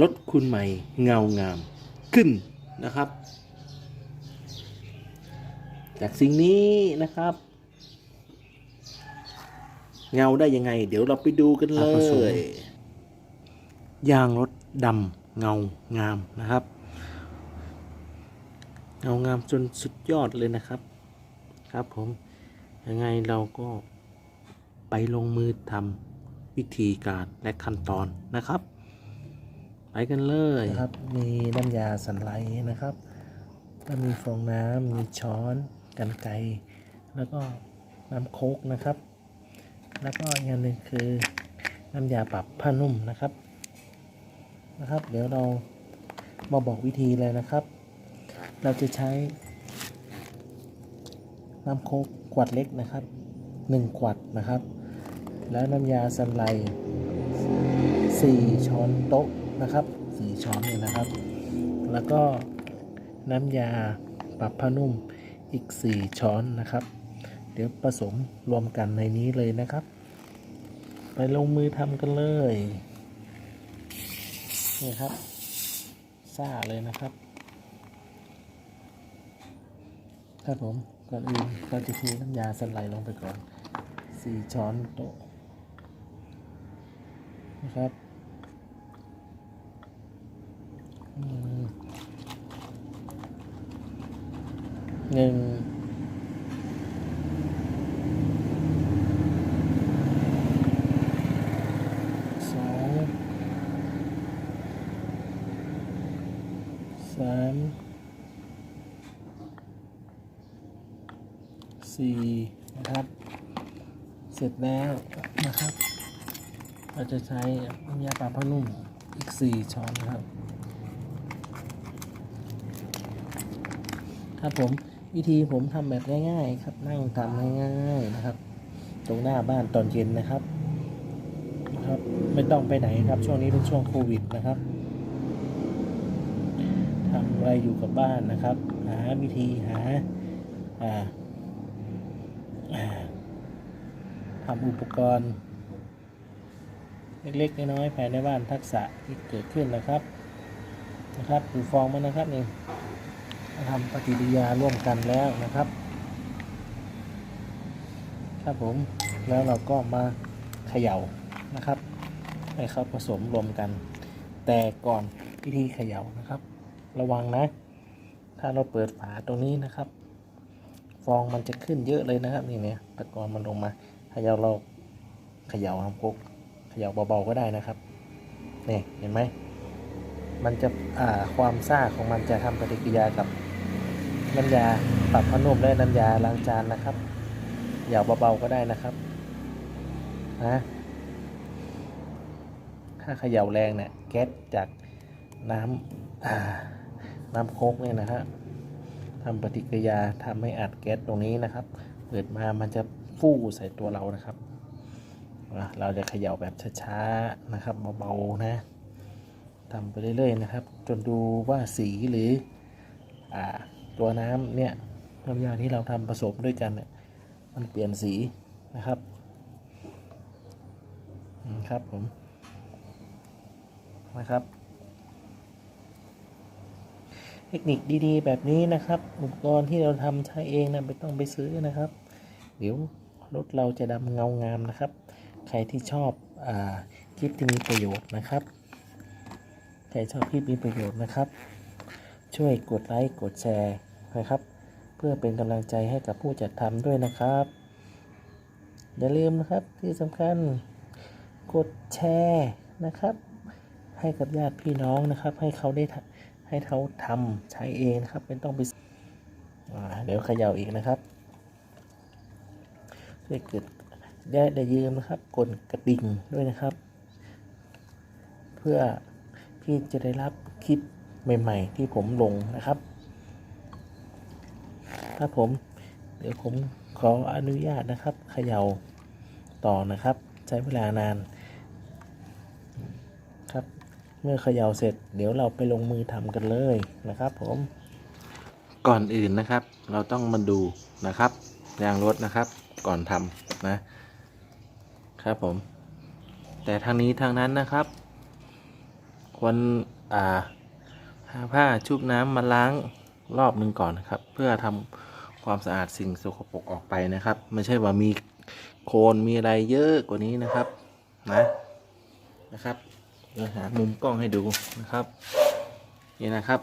รถคุณใหม่เงางามขึ้นนะครับ จากสิ่งนี้นะครับ เงาได้ยังไง เดี๋ยวเราไปดูกันเลยยางรถดำเงางามนะครับ เงางามจนสุดยอดเลยนะครับ ครับผมยังไงเราก็ไปลงมือทำวิธีการและขั้นตอนนะครับ ไปกันเลยนะครับ มีน้ำยาสันไลนะครับแล้วมีฟองน้ำมีช้อนกันไกรแล้วก็น้ำโคกนะครับ แล้วก็อีกอย่างหนึ่งคือน้ำยาปรับผ้านุ่มนะครับนะครับ เดี๋ยวเรามาบอกวิธีเลยนะครับ เราจะใช้ น้ำโคกขวดเล็กนะครับ1ขวดนะครับ แล้วน้ำยาสันไล4ช้อนโต๊ะ นะครับ4ช้อนเนี่ยนะครับ แล้วก็น้ำยาปรับผ้านุ่มอีก 4 ช้อนนะครับ เดี๋ยวผสมรวมกันในนี้เลยนะครับ ไปลงมือทำกันเลยนี่ครับซ่าเลยนะครับครับผมก่อนอื่นเราจะเทน้ำยาสไลด์ลงไปก่อน 4 ช้อนโต๊ะนะครับอืม หนึ่งสองสามสี่นะครับ เสร็จแล้วนะครับ เราจะใช้น้ำยาปลาผ้านุ่มอีก4ช้อนนะครับ ครับผมวิธีผมทำแบบง่าย ๆ ครับ นั่งทำง่ายๆนะครับ ตรงหน้าบ้านตอนเย็นนะครับนะครับ ไม่ต้องไปไหนครับ ช่วงนี้เป็นช่วงโควิดนะครับทำอะไรอยู่กับบ้านนะครับ หาวิธีหาอ่าอ่าทำอุปกรณ์ เล็กๆน้อยๆภายในบ้านทักษะที่เกิดขึ้นนะครับนะครับดูฟองมันนะครับนี่ ทำปฏิกิริยาร่วมกันแล้วนะครับ ครับผมแล้วเราก็มาเขย่านะครับ ให้เขาผสมรวมกัน แต่ก่อนพิธีเขย่านะครับ ระวังนะ ถ้าเราเปิดฝาตรงนี้นะครับ ฟองมันจะขึ้นเยอะเลยนะครับนี่เนี่ยตะกอนมันลงมาเขย่าเราเขย่าทำกุกเขย่าเบาๆก็ได้นะครับนี่เห็นไหมมันจะอ่าความซ่าของมันจะทำปฏิกิริยากับ น้ำยาปรับผ้านุ่มและน้ำยาล้างจานนะครับเขย่าเบาๆก็ได้นะครับนะถ้าเขย่าแรงเนี่ยแก๊สจากน้ำน้ำโคกเนี่ยนะฮะทำปฏิกิริยาทำให้อัดแก๊สตรงนี้นะครับ เปิดมามันจะฟู่ใส่ตัวเรานะครับเราจะเขย่าแบบช้าๆนะครับเบาๆนะทำไปเรื่อยๆนะครับ จนดูว่าสีหรืออ่า ตัวน้ำเนี่ยน้ำยาที่เราทำผสมด้วยกันเนี่ยมันเปลี่ยนสีนะครับครับผมนะครับเทคนิคดีๆ แบบนี้นะครับอุปกรณ์ที่เราทำใช้เองนะไม่ต้องไปซื้อนะครับ เดี๋ยวรถเราจะดำเงางามนะครับ ใครที่ชอบอคลิปที่มีประโยชน์นะครับ ใครชอบคลิปมีประโยชน์นะครับ ช่วยกดไลค์กดแชร์ นะครับ เพื่อเป็นกำลังใจให้กับผู้จัดทำด้วยนะครับ อย่าลืมนะครับที่สำคัญกดแชร์นะครับ ให้กับญาติพี่น้องนะครับ ให้เขาได้ให้เขาทำใช้เองนะครับไม่ต้องไปเดี๋ยวเขย่าอีกนะครับช่วยกดได้ได้ยืมนะครับกดกระดิ่งด้วยนะครับ เพื่อพี่จะได้รับคลิปใหม่ ๆ ที่ผมลงนะครับ ถ้าผม เดี๋ยวผมขออนุญาตนะครับเขย่าต่อนะครับ ใช้เวลานานครับ เมื่อเขย่าเสร็จ เดี๋ยวเราไปลงมือทำกันเลยนะครับผม ก่อนอื่นนะครับ เราต้องมาดูนะครับยางรถนะครับ ก่อนทำนะครับผม แต่ทางนี้ทางนั้นนะครับควรอ่าหาผ้าชุบน้ำมาล้างรอบหนึ่งก่อนนะครับ เพื่อทำ ความสะอาดสิ่งสกปรกออกไปนะครับ ไม่ใช่ว่ามีโคลนมีอะไรเยอะกว่านี้นะครับ นะนะครับเดี๋ยวหามุมกล้องให้ดูนะครับนี่นะครับ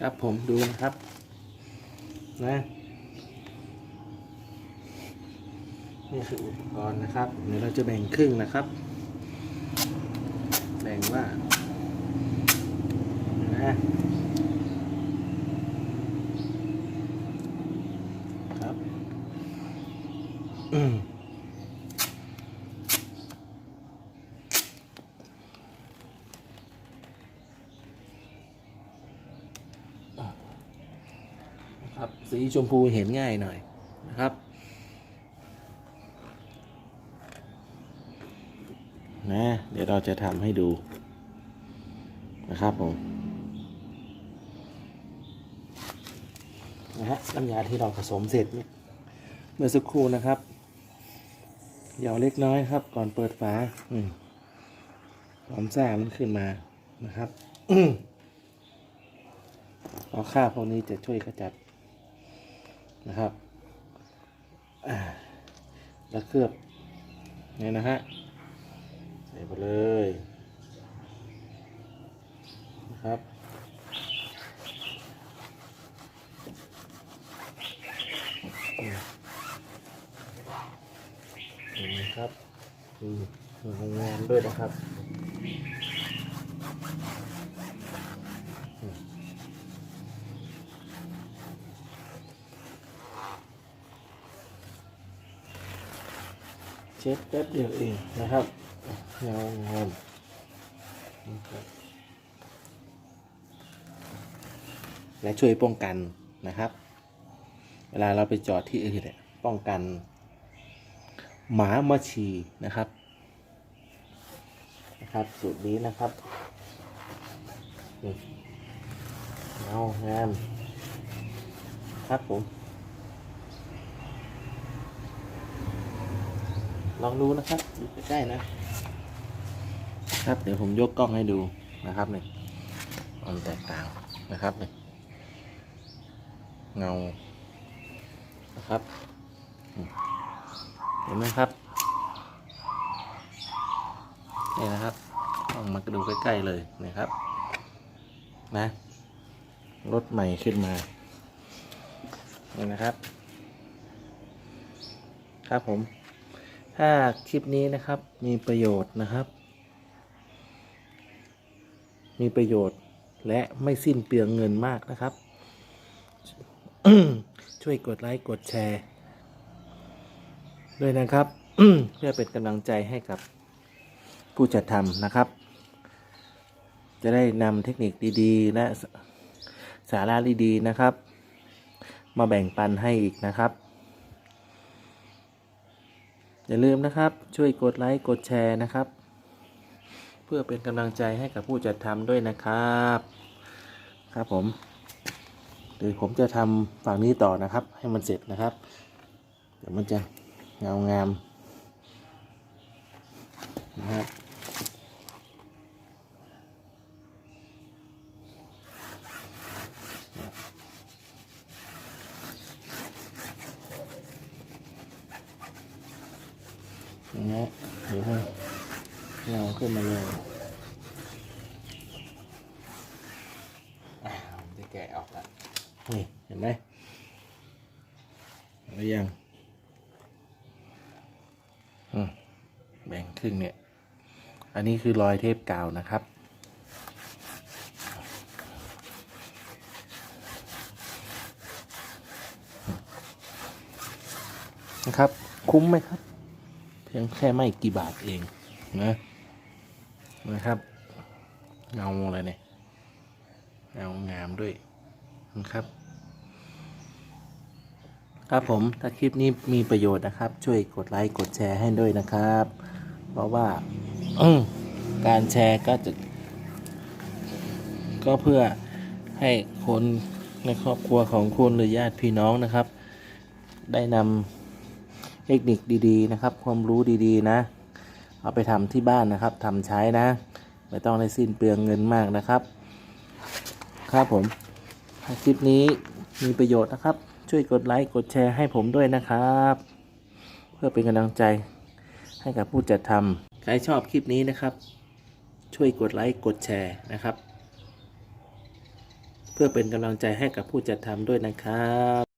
ครับผมดูนะครับ นะนี่คืออุปกรณ์นะครับเดี๋ยวเราจะแบ่งครึ่งนะครับ แบ่งว่านะ นะครับ สีชมพูเห็นง่ายหน่อยนะครับนะเดี๋ยวเราจะทำให้ดูนะครับผมนะฮะน้ำยาที่เราผสมเสร็จเนี่ยเมื่อสักครู่นะครับเหยาเล็กน้อยครับ ก่อนเปิดฝาอืมความซ่ามันขึ้นมานะครับเพราะค่าพวกนี้จะช่วยขจัด นะครับแล้วเคลือบเนี่ยนะฮะใส่ไปเลยนะครับนี่ครับอืมทำงานด้วยนะครับ เช็ดแป๊บเดียวเองนะครับเงางามนและช่วยป้องกันนะครับ เวลาเราไปจอดที่อื่นเนี่ยป้องกัน หมามาฉี่นะครับนะครับสูตรนี้นะครับเงางามครับผม ลองดูนะครับดูใกล้ๆนะครับ เดี๋ยวผมยกกล้องให้ดูนะครับเนี่ยความแตกต่างนะครับเนี่ยเงานะครับเห็นไหมครับนี่นะครับลองมาดูใกล้ๆเลยนะครับ นะรถใหม่ขึ้นมานี่นะครับ ครับผม ถ้าคลิปนี้นะครับมีประโยชน์นะครับ มีประโยชน์และไม่สิ้นเปลืองเงินมากนะครับ ช่วยกดไลค์กดแชร์ ด้วยนะครับ เพื่อเป็นกำลังใจให้กับผู้จัดทำนะครับ จะได้นำเทคนิคดีๆ และสสาระดีๆนะครับ มาแบ่งปันให้อีกนะครับ อย่าลืมนะครับช่วยกดไลค์กดแชร์นะครับ เพื่อเป็นกำลังใจให้กับผู้จัดทำด้วยนะครับ ครับผมเดี๋ยวผมจะทำฝั่งนี้ต่อนะครับ ให้มันเสร็จนะครับ เดี๋ยวมันจะเงางามนะครับ อย่างเงี้ยเดี๋ยวให้เงาขึ้นมาเลยอ่าจะแกะออกละนี่เห็นไหมเห็นหรือยังอืมแบ่งครึ่งเนี่ย อันนี้คือรอยเทปกาวนะครับนะครับ คุ้มไหมครับ เพียงแค่ไม่กี่บาทเองนะนะครับเงาเลยเนี่ยเงางามด้วยนะครับ ครับผมถ้าคลิปนี้มีประโยชน์นะครับ ช่วยกดไลค์กดแชร์ให้ด้วยนะครับ เพราะว่าการแชร์ก็จะก็เพื่อให้คนในครอบครัวของคุณหรือญาติพี่น้องนะครับ ได้นำ ทคนิคดีๆนะครับ ความรู้ดีๆนะ เอาไปทำที่บ้านนะครับทำใช้นะ ไม่ต้องได้สิ้นเปลืองเงินมากนะครับ ครับผมคลิปนี้มีประโยชน์นะครับ ช่วยกดไลค์กดแชร์ให้ผมด้วยนะครับ เพื่อเป็นกำลังใจให้กับผู้จัดทำใครชอบคลิปนี้นะครับ ช่วยกดไลค์กดแชร์นะครับ เพื่อเป็นกำลังใจให้กับผู้จัดทำด้วยนะครับ